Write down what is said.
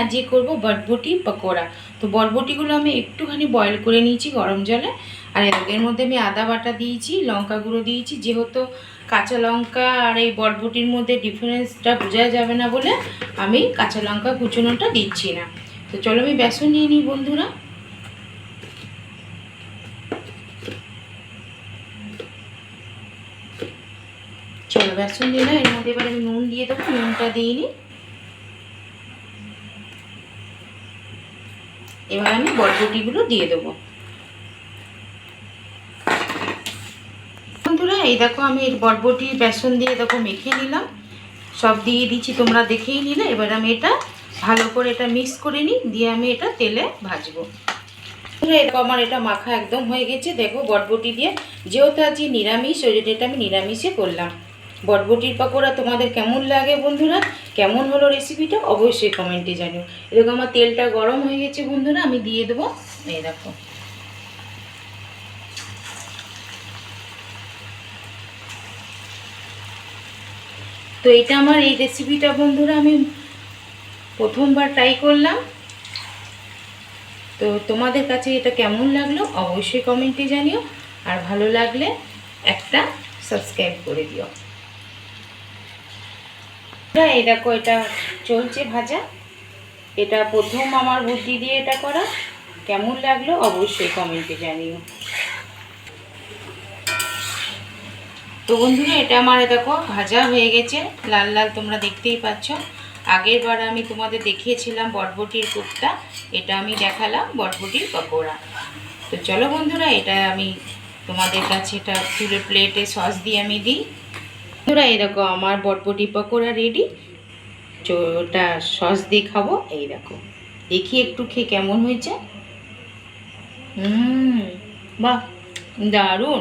আজকে করব বটবটি, পকোড়া। তো বটবটিগুলো আমি একটুখানি বয়েল করে নিয়েছি গরম জলে। আর এর মধ্যে আমি আদা বাটা দিয়েছি, লঙ্কা গুঁড়ো দিয়েছি। যেহেতু কাঁচা লঙ্কা আর এই বটবটির মধ্যে ডিফারেন্সটা বোঝা যাবে না বলে আমি কাঁচা লঙ্কা কুচনোটা দিচ্ছি না। তো চলো আমি বেসন নিয়ে নিই বন্ধুরা। চলো বেসন দিলাম এর মধ্যে এবার আমি নুন দিয়ে দেবো, নুনটা দিইনি এবার আমি বরবটিগুলো দিয়ে দেবো। বন্ধুরা, এই দেখো আমি বরবটি বেসন দিয়ে দেখো মেখে নিলাম। সব দিয়ে দিচ্ছি, তোমরা দেখেই নিলে। এবার আমি এটা ভালো করে এটা মিক্স করে নিই, দিয়ে আমি এটা তেলে ভাজবো। এরকম আমার এটা মাখা একদম হয়ে গেছে। দেখো বটবটি দিয়ে, যেহেতু আজকে নিরামিষ, ওই জন্য এটা আমি নিরামিষে করলাম। বটবটির পাকোড়া তোমাদের কেমন লাগে বন্ধুরা? কেমন হলো রেসিপিটা অবশ্যই কমেন্টে জানিও। এরকম আমার তেলটা গরম হয়ে গেছে বন্ধুরা, আমি দিয়ে দেবো। এই দেখো। তো এটা আমার এই রেসিপিটা বন্ধুরা, আমি প্রথমবার ট্রাই করলাম। তো তোমাদের কাছে এটা কেমন লাগল অবশ্যই কমেন্টে জানিও। আর ভালো লাগলে একটা সাবস্ক্রাইব করে দিও। এই দেখো, এটা চলছে ভাজা। এটা প্রথম আমার বুদ্ধি দিয়ে এটা করা। কেমন লাগল অবশ্যই কমেন্টে জানিও। তো বন্ধুরা, এটা আমার দেখো, ভাজা হয়ে গেছে। লাল লাল তোমরা দেখতেই পাচ্ছ। আগের বার আমি তোমাদের দেখিয়েছিলাম বটবটির কোপ্তা। এটা আমি দেখালাম বটবটির পকোড়া। তো চলো বন্ধুরা, এটা আমি তোমাদের কাছে, এটা তুলে প্লেটে সস দিয়ে আমি দিই। এই দেখো আমার বটবটি পকোড়া রেডি ওটা সস দিয়ে খাব, এই দেখো। দেখি একটু খেয়ে কেমন হয়েছে। বাহ, দারুণ।